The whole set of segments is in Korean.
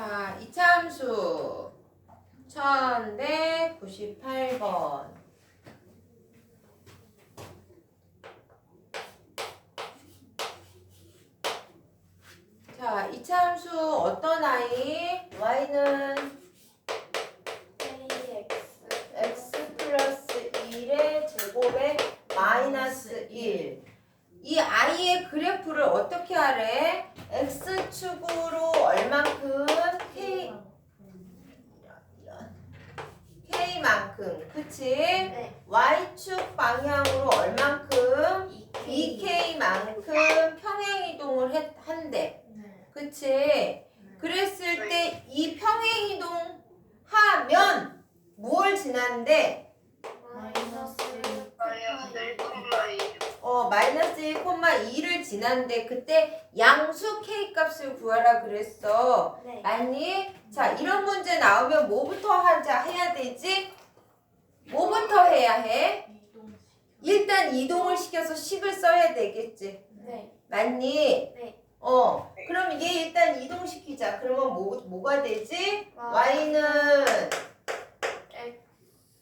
자, 이참수 1198번. 자, 이참수 어떤 아이? y는 x 플러스 1의 제곱에 마이너스 1. 이 i의 그래프를 어떻게 하래? x축으로 얼만큼 k k만큼 그치? 네. y축 방향으로 얼만큼 이 2k만큼 평행 이동을 했- 한대. 네. 그치? 그랬을 때 이 평행 이동 하면 뭘 지난데? 마이너스 마이너스 1,2 어, 마이너스 1,2를 지난데 그때 양수 k 값을 구하라 그랬어. 네. 아니, 자 이런 문제 나오면 뭐부터 하자 해야 되지? 뭐부터 해야 해? 일단 이동을 시켜서 식을 써야 되겠지. 네. 맞니? 네. 어, 그럼 얘 일단 이동시키자. 그러면 뭐, 뭐가 되지? 와. y는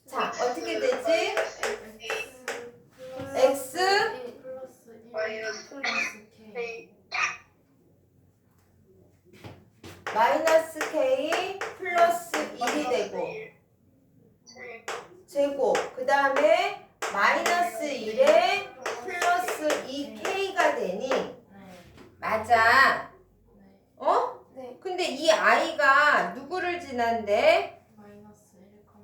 자 어떻게 되지? X x 플러스 1 마이너스 플러스 K K 마이너스 k 플러스 1이 되고 제곱 그 다음에 마이너스 1에 플러스 2k가 되니 맞아 어? 네. 근데 이 i가 누구를 지난데? 마이너스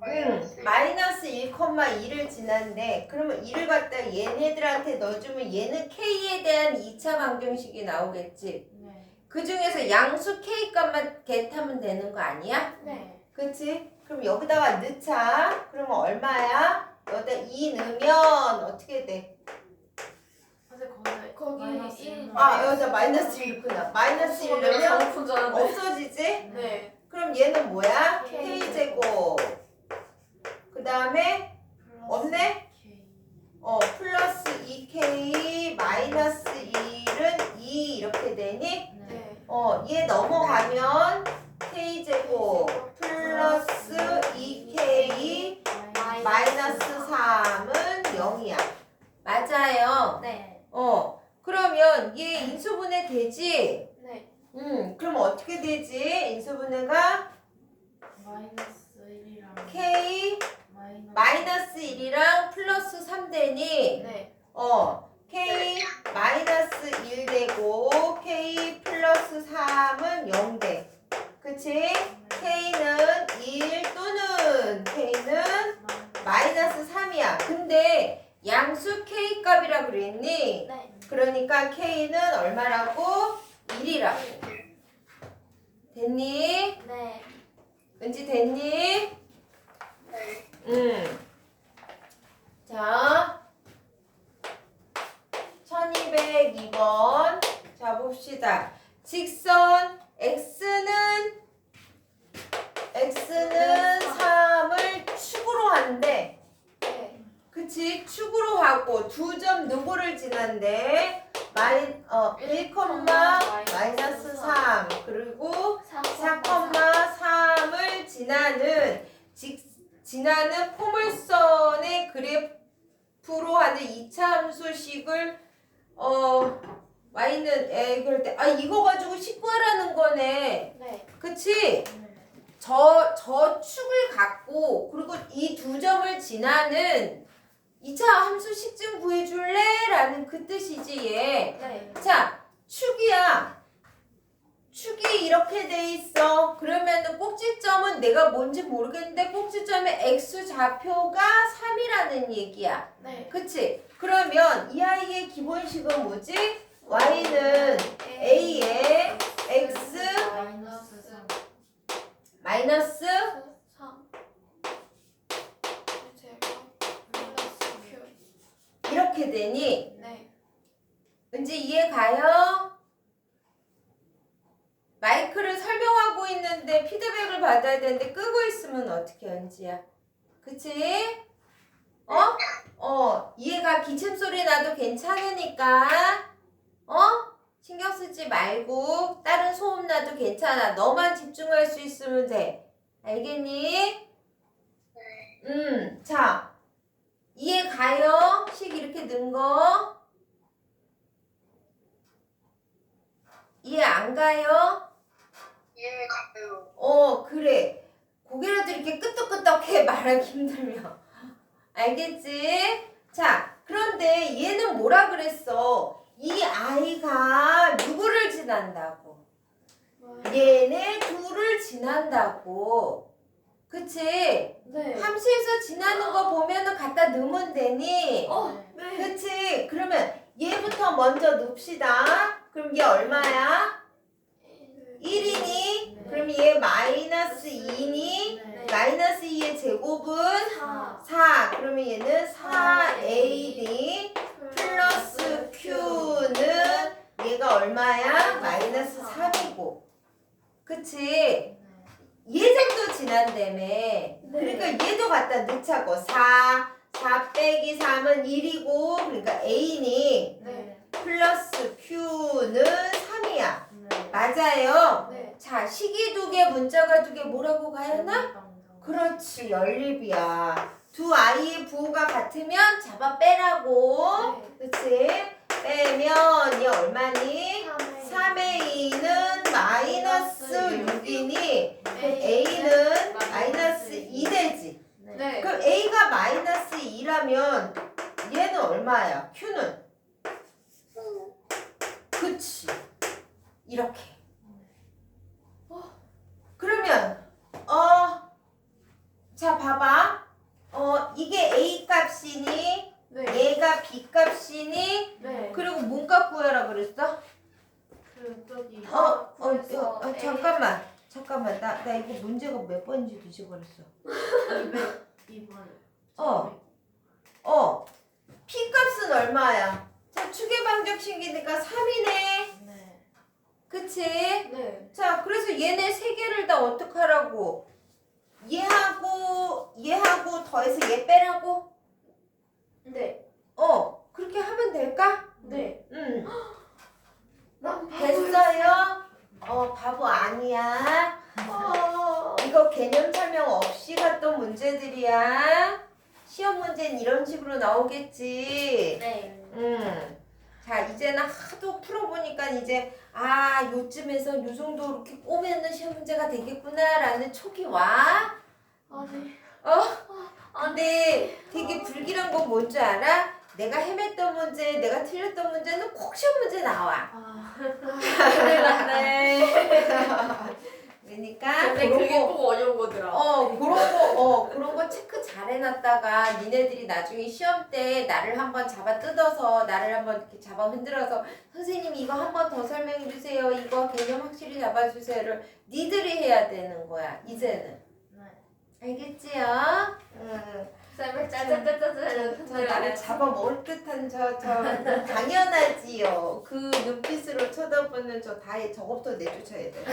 1응 마이너스 1,2를 지난데 그러면 2를 갖다 얘네들한테 넣어주면 얘는 k에 대한 2차 방정식이 나오겠지 네. 그 중에서 양수 k 값만 겟하면 되는 거 아니야? 네. 그치? 그럼 여기다가 넣자. 그러면 얼마야? 여기다 2 넣으면 어떻게 돼? 거기 거기 마이너스 1 일. 아, 여기다 마이너스 1 넣구나. 마이너스 1 넣으면 없어지지? 네. 그럼 얘는 뭐야? K k제곱. 그 다음에 없네? 어, 플러스 2k 마이너스 1은 2 이렇게 되니? 네. 어, 얘 넘어가면 k제곱 플러스 2k 마이너스 3은 0이야. 맞아요. 네. 어, 그러면 얘 인수분해 되지? 네. 음, 그럼 어떻게 되지? 인수분해가 마이너스 1이랑 k 마이너스 마이너스 1이랑 플러스 3 되니? 네. 어, k 마이너스 1 되고 k 플러스 3은 0 돼. 그치? k는 1 또는 k는 마이너스 3이야. 근데 양수 k 값이라 그랬니? 네. 그러니까 k는 얼마라고? 1이라고. 됐니? 네. 은지 됐니? 네. 응. 자. 1202번. 자, 봅시다. 직선 x는 x는 3을 축으로 한대. 네. 그치? 축으로 하고 두 점 누구를 지난데? 마이 어 1, 마이너스 3 그리고 4,3을 지나는 직 지나는 포물선의 그래프로 하는 2차 함수식을 어 y는 에 그럴 때 아 이거 가지고 식구하라는 거네. 네. 그치? 저, 저 축을 갖고 그리고 이 두 점을 지나는 2차 함수 식증 구해줄래? 라는 그 뜻이지 얘. 네. 자, 축이야. 축이 이렇게 돼 있어. 그러면은 꼭지점은 내가 뭔지 모르겠는데 꼭지점의 x 좌표가 3이라는 얘기야. 네. 그치? 그러면 이 아이의 기본식은 뭐지? y는 a의 x 마이너스 3 마이너스 3 제곱 플러스 Q 이렇게 되니 네. 은지 이해 가요? 마이크를 설명하고 있는데 피드백을 받아야 되는데 끄고 있으면 어떻게 은지야? 그치? 어? 어 이해가 기침 소리 나도 괜찮으니까 어? 신경 쓰지 말고 다른 소음 나도 괜찮아. 너만 집중할 수 있으면 돼. 알겠니? 음, 자, 이해 가요? 식 이렇게 넣은 거? 이해 안 가요? 이해 가요. 어, 그래. 고개라도 이렇게 끄덕끄덕해 말하기 힘들면. 알겠지? 자, 그런데 얘는 뭐라 그랬어? 이 아이가 누구를 지난다고? 얘네 둘을 지난다고. 그치? 네. 함수에서 지나는 거 보면은 갖다 넣으면 되니? 어, 네. 그치? 그러면 얘부터 먼저 넣읍시다. 그럼 얘 얼마야? 1이니? 그럼 얘 마이너스 2니? 네. 마이너스 2의 제곱은 4 4. 그러면 얘는 4AD 플러스 Q는 얘가 얼마야? 마이너스 3이고. 그치? 얘 정도 지난다며. 그러니까 얘도 갖다 넣자고. 4, 4 빼기 3은 1이고. 그러니까 A니 네. 플러스 Q는 3이야. 네. 맞아요. 네. 자, 식이 두 개, 문자가 두 개 뭐라고 가였나? 그렇지, 연립이야. 두 아이의 부호가 같으면 잡아 빼라고. 그치? 빼면 얘 얼마니? 3의 2는 마이너스 6이니 A는 마이너스 2 되지. 네. 그럼 A가 마이너스 2라면 얘는 얼마야? Q는? 5. 그치. 이렇게. 그러면, 어, 자, 봐봐. 어, 이게 A 값이니, 네. 얘가 B 값이니, 네. 그리고 뭔값 구해라 그랬어? 그 저기 어, 어, 그래서 어, 어, A. 잠깐만. 잠깐만. 나, 나 이거 문제가 몇 번인지 뒤져버렸어. 202번. 어. 어. P 값은 얼마야? 자, 추계방정식이니까 3이네. 네. 그치? 네. 자, 그래서 얘네 세 개를 다 어떡하라고? 얘하고, 얘하고 더해서 얘 빼라고? 네. 어, 그렇게 하면 될까? 네. 응. 난 됐어요? 어, 바보 아니야. 개념 설명 없이 갔던 문제들이야. 시험 문제는 이런 식으로 나오겠지. 네. 음. 자, 이제는 하도 풀어보니까 이제, 아, 요쯤에서 요 정도 이렇게 꼬매는 시험 문제가 되겠구나라는 촉이 와. 아, 네. 어? 근데 되게 불길한 건 뭔지 알아? 내가 헤맸던 문제, 내가 틀렸던 문제는 꼭 시험 문제 나와. 아. 큰일 났네. 그러니까 근데 그런 그게 거, 꼭 어려운 거더라. 어 그런 거, 어 그런 거 체크 잘 해놨다가 니네들이 나중에 시험 때 나를 한번 잡아 뜯어서 나를 한번 이렇게 잡아 흔들어서 선생님 이거 한번 더 설명해 주세요. 이거 개념 확실히 잡아주세요를 니들이 해야 되는 거야. 이제는 네. 알겠지요? 응. 쌤을 저 짜짜짜짜짜. 나를 잡아먹을 듯한 저, 저, 당연하지요. 그 눈빛으로 쳐다보는 저 다이 저것부터 내쫓아야 돼.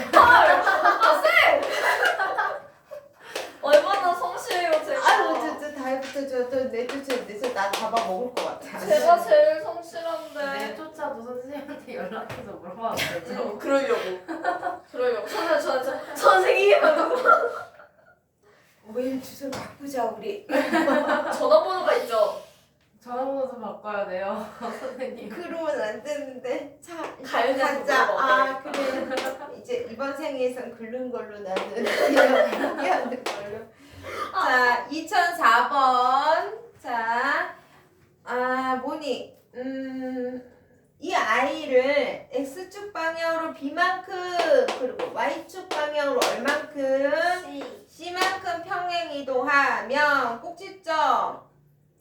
얼마나 성실해요 제가. 아유, 저, 저 다이부터 저, 저 내 쫓아야 돼. 저나 잡아 먹을 것 같아. 제가 제일 네. 성실한데. 내조차도 선생님한테 연락해서 물어봤거든요. 어, 그러려고. 그러려고. 선생님, 저, 저, 선생님! 메일 주소를 바꾸자 우리. 전화번호가 있죠? 전화번호도 바꿔야 돼요, 선생님. 그러면 안 되는데. 자, 가자. 아 그래. 이제 이번 생에선 긁는 걸로 나는 포기하는 걸로. 자, 2004번. 자, 아 뭐니? 음. 이 아이를 x축 방향으로 b만큼 그리고 y축 방향으로 얼만큼 c만큼 평행 이동하면 꼭지점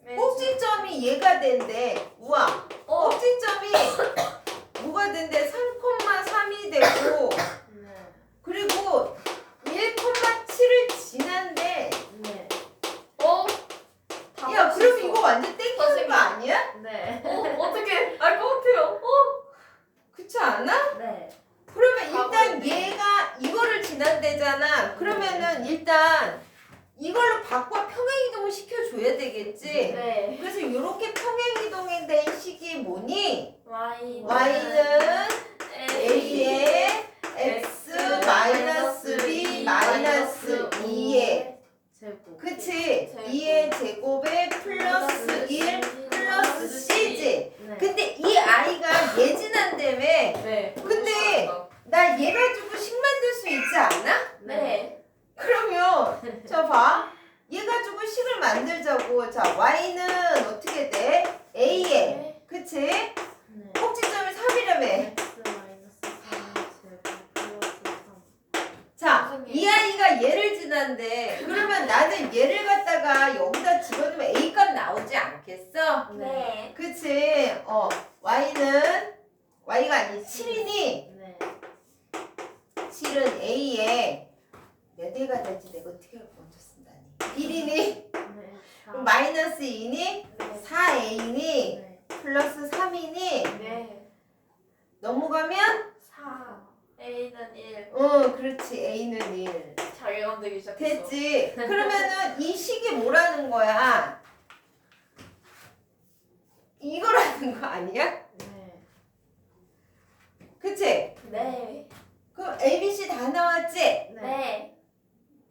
꼭지점이 얘가 된대. 우와. 어, 꼭지점이 뭐가 된대? 3,3이 되고 네. 그리고 1,7을 지난데 네. 어? 다야 맞췄어. 그럼 이거 완전 땡기는 거 선생님. 아니야? 네. 어, 어떻게 알 것 같아요. 어? 그렇지 않아? 네. 그러면 일단 바보네. 얘가 이거를 지난대잖아 그러면은 일단 이걸로 바꿔 평행 이동을 시켜 되겠지 네. 그래서 이렇게 평행 이동에 대한 식이 뭐니? Y. y는 이 아이가 얘를 지난데 그러면 나는 얘를 갖다가 여기다 집어넣으면 a 값 나오지 않겠어? 네. 그치? 어 y는 y가 아니 7이니 네. 7은 a에 몇 대가 될지 내가 어떻게 먼저 쓴다니 1이니 네. 그럼 마이너스 2니 네. 4a니 네. 플러스 3이니 네. 넘어가면 4 A는 1. 어 그렇지 A는 1 자기감 되기 시작했어. 됐지 그러면은 이 식이 뭐라는 거야 이거라는 거 아니야? 네. 그치? 네. 그럼 ABC 다 나왔지? 네. 네.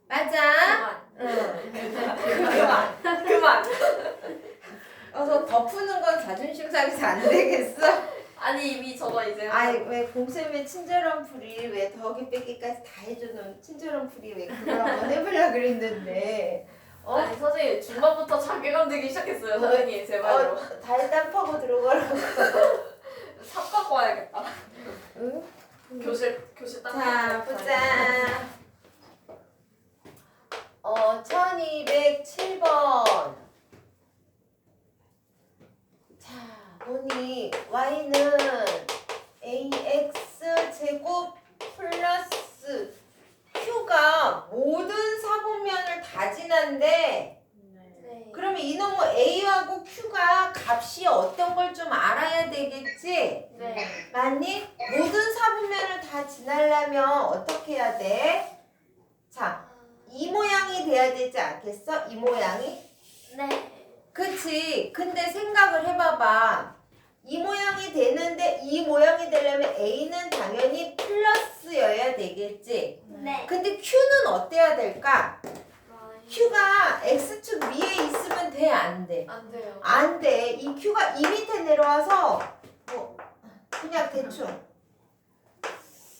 맞아 그만. 응 그만 그만. 어서 더 푸는 건 자존심 상해서 안 되겠어? 아니 이미 저거 이제 아이 왜 공쌤의 친절한 풀이 왜 더하기 빼기까지 다 해주는 친절한 풀이 왜 그걸 한번 해보려 그랬는데 어? 아니 선생님 중반부터 자괴감 들기 시작했어요 선생님 제 말로 어, 달담 파고 들어가라고 삽 갖고 와야겠다 응? 교실 교실 딱자 보자. 어 1207번 자 보니 y는 ax 제곱 플러스 q가 모든 사분면을 다 지난데 네. 네. 그러면 이놈의 a하고 q가 값이 어떤 걸 좀 알아야 되겠지? 네. 맞니? 모든 사분면을 다 지나려면 어떻게 해야 돼? 자, 이 모양이 돼야 되지 않겠어? 이 모양이? 네. 그치. 근데 생각을 해봐봐. 이 모양이 되는데 이 모양이 되려면 A는 당연히 플러스여야 되겠지. 네. 근데 Q는 어때야 될까? Q가 X축 위에 있으면 돼? 안 돼? 안 돼요. 안 돼. 이 Q가 이 밑에 내려와서 뭐 그냥 대충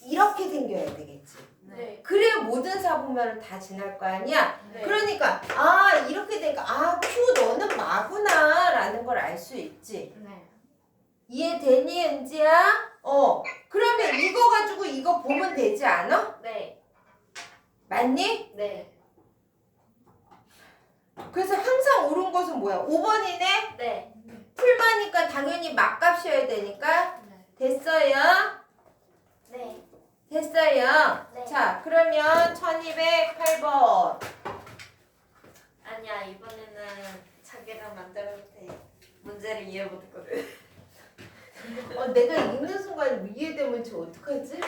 이렇게 생겨야 되겠지. 네. 그래야 모든 사분면을 다 지날 거 아니야? 네. 그러니까 아 이렇게 되니까 아 Q 너는 마구나 라는 걸 알 수 있지. 네. 이해되니 은지야? 어. 그러면 이거 가지고 이거 보면 되지 않아? 네. 맞니? 네. 그래서 항상 옳은 것은 뭐야? 5번이네? 네. 풀마니까 당연히 막값이어야 되니까 네. 됐어요? 네. 됐어요? 네. 자 그러면 1208번 아니야 이번에는 자기랑 만들어도 돼. 문제를 이해 못했거든. 어, 내가 읽는 순간 이해되면 저 어떡하지?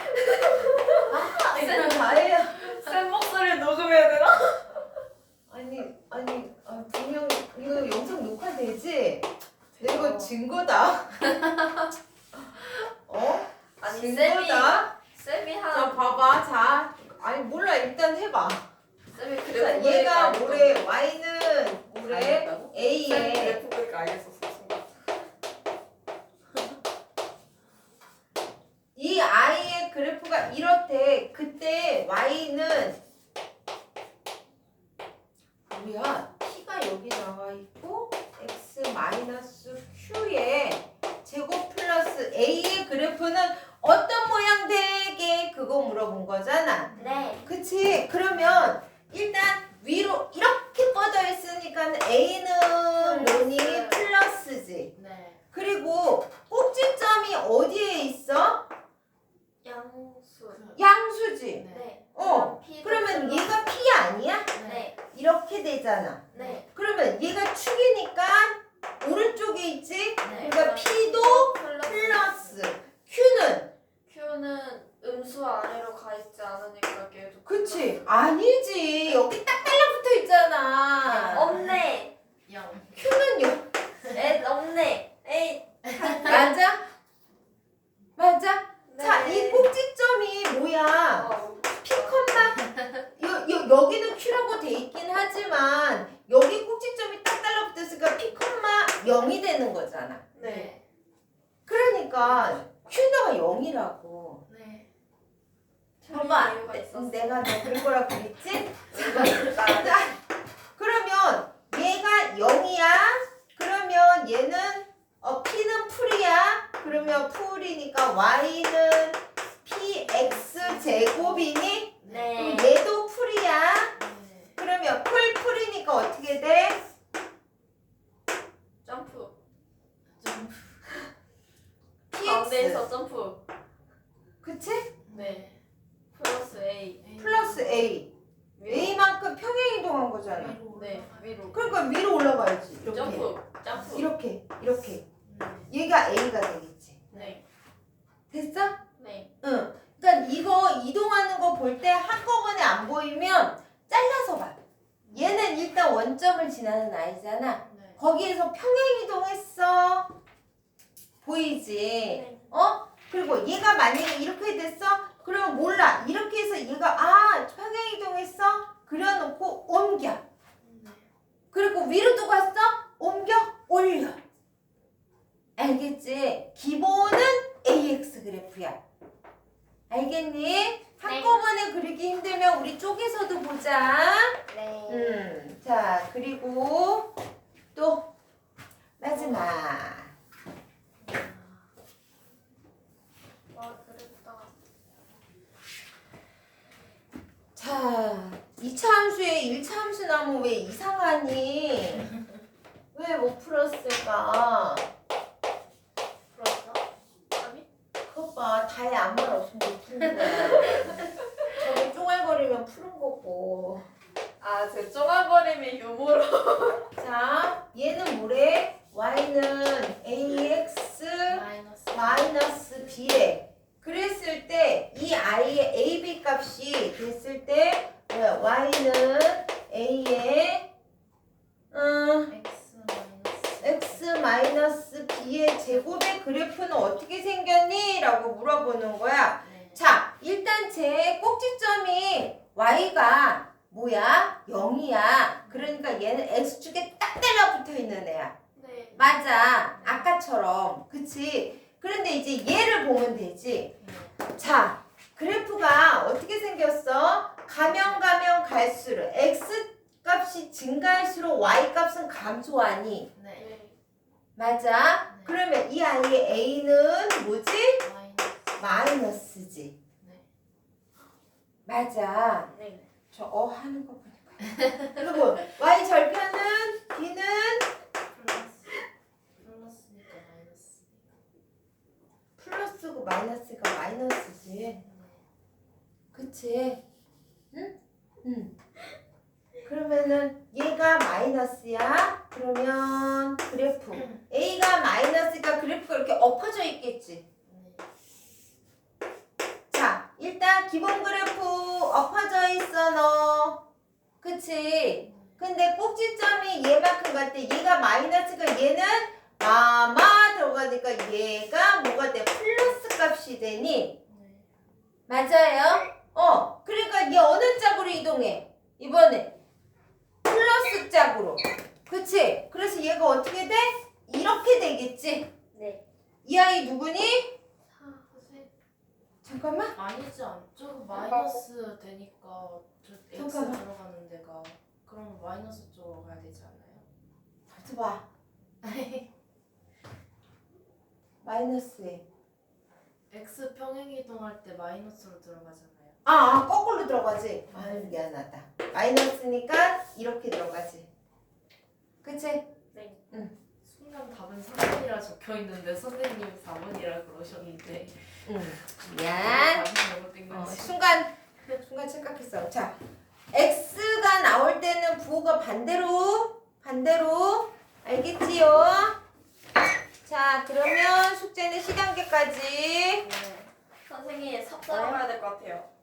아 이거 다 해야 쌤 목소리 녹음해야 되나? 아니 아니 아, 분명 이거 영상 녹화되지? 내가 증거다. 어? 아니 쌤이 증거다. 쌤이 자 한 봐봐. 자 아니 몰라 일단 해봐. 쌤이 자 그래프 얘가 보니까 뭐래? y는 뭐래? 알겠다고? 쌤 a에 그래프 보니까 알겠었어. 순간. 이 i의 그래프가 이렇대. 그때 y는 뭐야? t가 여기 나와 있고 x 마이너스 q의 제곱 a의 그래프는 어떤 모양 되게 그거 물어본 거잖아. 네. 그치? 그러면 일단 위로 이렇게 뻗어 있으니까 a는 뭐니? 플러스지. 네. 그리고 꼭지점이 어디에 있어? 양수. 양수지. 네. 네. 어. 그러면 얘가 p 아니야? 네. 이렇게 되잖아. 네. 그러면 얘가 축이니까 오른쪽에 있지? 네. 그러니까 p도 플러스. q는 Q는 음수 아래로 가 있지 않으니까 걔도 그치? 아니지. 여기 딱 달라붙어 있잖아. 없네. 영. q는 요 에 없네. 에이. 맞아? 맞아? 자, 네. 이 꼭지점이 뭐야? 어. P 컴마 여, 여, 여기는 Q라고 돼 있긴 하지만 여기 꼭지점이 딱 달라붙었으니까 P 컴마 0이 되는 거잖아. 네. 그러니까 Q가 0이라고. 네. 봐봐. 이유가 있었어. 내가 너 그럴 거라고 그랬지? 나 자, 그러면 얘가 0이야. 그러면 얘는 어, P는 그러면 풀이니까 Y는 PX 제곱이니? 네. 그럼 얘도 풀이야. 네. 그러면 풀 풀이니까 어떻게 돼? 점프. 좀. PX 가운데에서 점프. 그치? 네. 플러스 A. 플러스 A. A만큼 평행 이동한 거잖아. 위로. 네, 위로. 그러니까 위로 올라가야지. 이렇게. 점프. 점프. 이렇게, 이렇게. 네. 얘가 A가 되겠지. 네. 됐어? 네. 응. 그러니까 이거 이동하는 거 볼 때 한꺼번에 안 보이면 잘라서 봐. 얘는 일단 원점을 지나는 아이잖아. 네. 거기에서 평행 이동했어. 보이지? 네. 어? 그리고 얘가 만약에 이렇게 됐어? 그러면 몰라. 이렇게 해서 얘가 아 평행 이동했어? 그려놓고 옮겨. 네. 그리고 위로도 갔어? 옮겨 올려. 알겠지? 기본은 AX 그래프야. 알겠니? 한꺼번에 그리기 힘들면 우리 쪼개서도 보자. 네. 음, 자 그리고 또 마지막. 와, 그랬다. 자, 2차 함수에 1차 함수 나오면 왜 이상하니? 왜 못 풀었을까? 다에 아무 말 없으면 못 푸는 거야. 저기 쫑알거리면 푸는 거고. 아, 제 쪼가거림의 유머로. 자, 얘는 뭐래? y는 ax 마이너스. 마이너스 b래. 그랬을 때 이 i의 ab 값이 됐을 때 뭐야? y는 a의 음, X 마이너스. x 마이너스 b의 제곱의 그래프는 어떻게 생겼니? 라고 물어보는 거야. 네. 자, 일단 제 꼭지점이 y가 뭐야? 0이야. 그러니까 얘는 x축에 딱 달라붙어 있는 애야. 네. 맞아. 아까처럼. 그치? 그런데 이제 얘를 보면 되지. 네. 자, 그래프가 어떻게 생겼어? 가면 가면 갈수록 x 값이 증가할수록 y 값은 감소하니. 네. 네. 맞아? 네. 그러면 이 아이의 a는 뭐지? 마이너스. 마이너스지. 네. 맞아. 네. 저 어 하는 거 보니까. 그리고 y 절편은 b는 플러스. 플러스니까 마이너스. 플러스고 마이너스가 마이너스지. 네. 그치? 응? 응. 그러면은 얘가 마이너스야. 그러면 그래프 a가 마이너스니까 그래프가 이렇게 엎어져 있겠지. 네. 자, 일단 기본 그래프 엎어져 있어 너. 그치? 근데 꼭지점이 얘만큼 같대. 얘가 마이너스가 얘는 마마 들어가니까 얘가 뭐가 돼? 플러스 값이 되니 네. 맞아요? 어, 그러니까 얘 어느 짝으로 이동해? 이번에 플러스 짝으로. 그치? 그래서 얘가 어떻게 돼? 이렇게 되겠지? 네. 이 아이 누구니? 사, 세. 잠깐만. 아니지 않죠? 마이너스 되니까 저 X 잠깐만. 들어가는 데가 그럼 마이너스 쪽으로 가야 되지 않아요? 가서 봐. 마이너스 에. X 평행 이동할 때 마이너스로 들어가잖아요. 아, 아, 거꾸로 들어가지? 아, 미안하다. 마이너스니까 이렇게 들어가지. 그치? 순간 답은 3번이라 적혀 있는데 선생님이 4번이라 그러셨는데 응. 미안. 답이 잘못된 어. 순간, 순간 착각했어. 자, x가 나올 때는 부호가 반대로, 반대로. 알겠지요? 자, 그러면 숙제는 시간계까지. 네. 선생님, 삽 사러 가야 될 것 같아요.